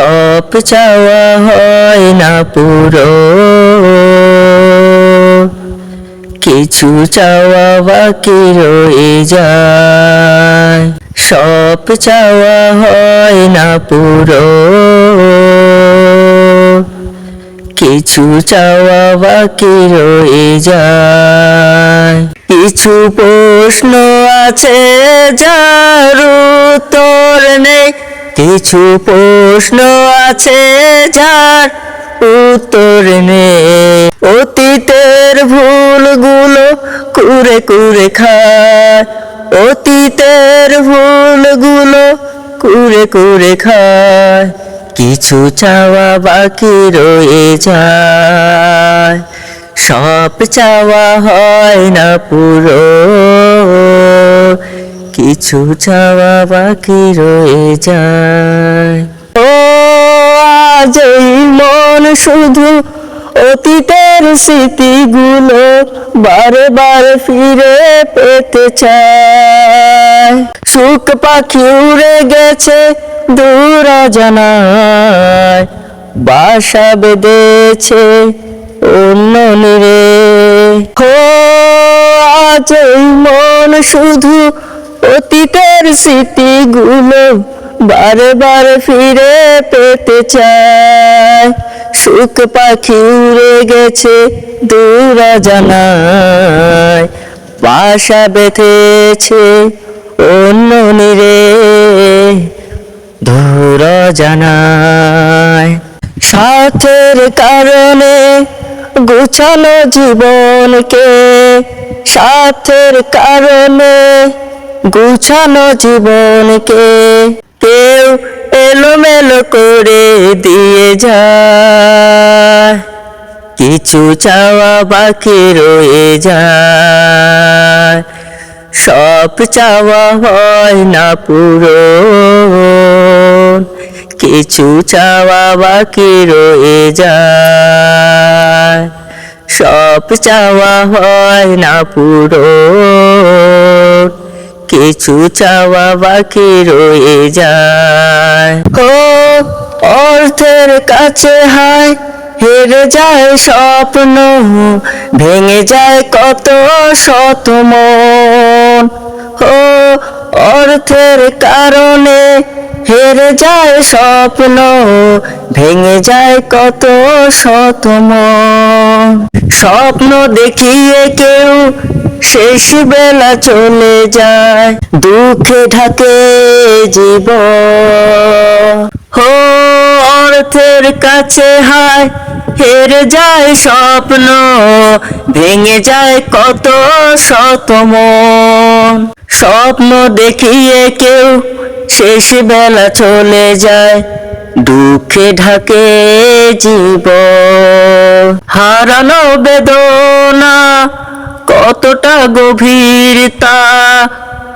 সব চাওয়া হয় না পুরো। কিছু চাওয়া বাকি রয়ে যায়। সব চাওয়া হয় না পুরো। কিছু চাওয়া বাকি রয়ে যায়। কিছু প্রশ্ন আছে যার উত্তর নেই। কিছু প্রশ্ন আছে যার উত্তর নেই অতীতের ভুলগুলো কুরে কুরে খায়। অতীতের ভুলগুলো কুরে কুরে খায়। কিছু চাওয়া বাকি রয়ে যায়। সব চাওয়া হয় না পুরো। কিছু চাওয়া বাকি রয়ে যায়। ও, আজ মন শুধু অতীতের স্মৃতিগুলো বারে বারে ফিরে পেতে চায়। সুখ পাখি উড়ে গেছে দূর জানায় বাসা বেঁধেছে অন্য হো আজ মন শুধু অতীতের স্মৃতিগুলো বারে বারে ফিরে পেতে চায়। সুখ পাখি উড়ে গেছে দূর জানায় বাসা বেঁধেছে অন্য নিরে দূর জানায় সাথের কারণে গুছানো জীবনকে, সাথের কারণে গুছানো জীবনকে কেউ এলোমেলো করে দিয়ে যায়। কিছু চাওয়া বাকি রয়ে যায়। সব চাওয়া হয় না পুরো কিছু চাওয়া বাকি রয়ে যায়। সব চাওয়া হয় না পুরো কিছু চাওয়া বাকি রয়ে যায়। ও অর্থের কাছে হায়, হেরে যায় স্বপ্ন, ভেঙে যায় কত শত মন। ও অর্থের কারণে হেরে যায় স্বপ্ন, ভেঙে যায় কত শত মন। স্বপ্ন দেখিয়ে কেউ শেষ বেলা চলে যায়, দুঃখে ঢাকে জীবন হো, অর্থের কাছে হায়, হেরে যায় স্বপ্ন, ভেঙে যায় কত শত মন। স্বপ্ন দেখিয়ে কেউ শেষ বেলা চলে যায়, দুঃখে ঢাকে জীব। হারানো বেদনা কতটা গভীরতা,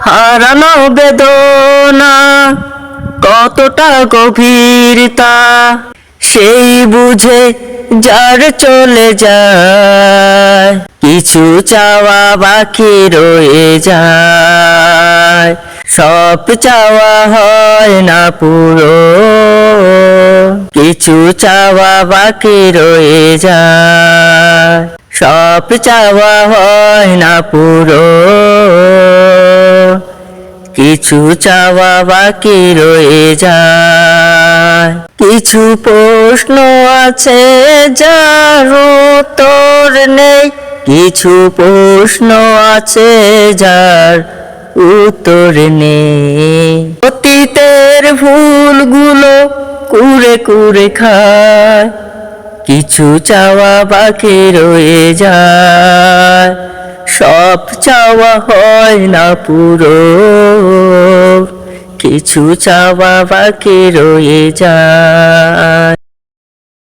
হারানো বেদনা, কতটা গভীরতা, সেই বুঝে যার চলে যায়, কিছু চাওয়া বাকি রয়ে যায়, সব চাওয়া হয় না পুরো, কিছু চাওয়া বাকি রয়ে যায়। সব চাওয়া হয় না পুরো। কিছু চাওয়া বাকি রয়ে যায়। কিছু প্রশ্ন আছে যার উত্তর নেই। কিছু প্রশ্ন আছে যার উত্তর নেই। অতীতের ভুলগুলো কুরে কুরে খায়। কিছু চাওয়া বাকি রয়ে যায়। সব চাওয়া হয় না পুরো। কিছু চাওয়া বাকি রয়ে যায়।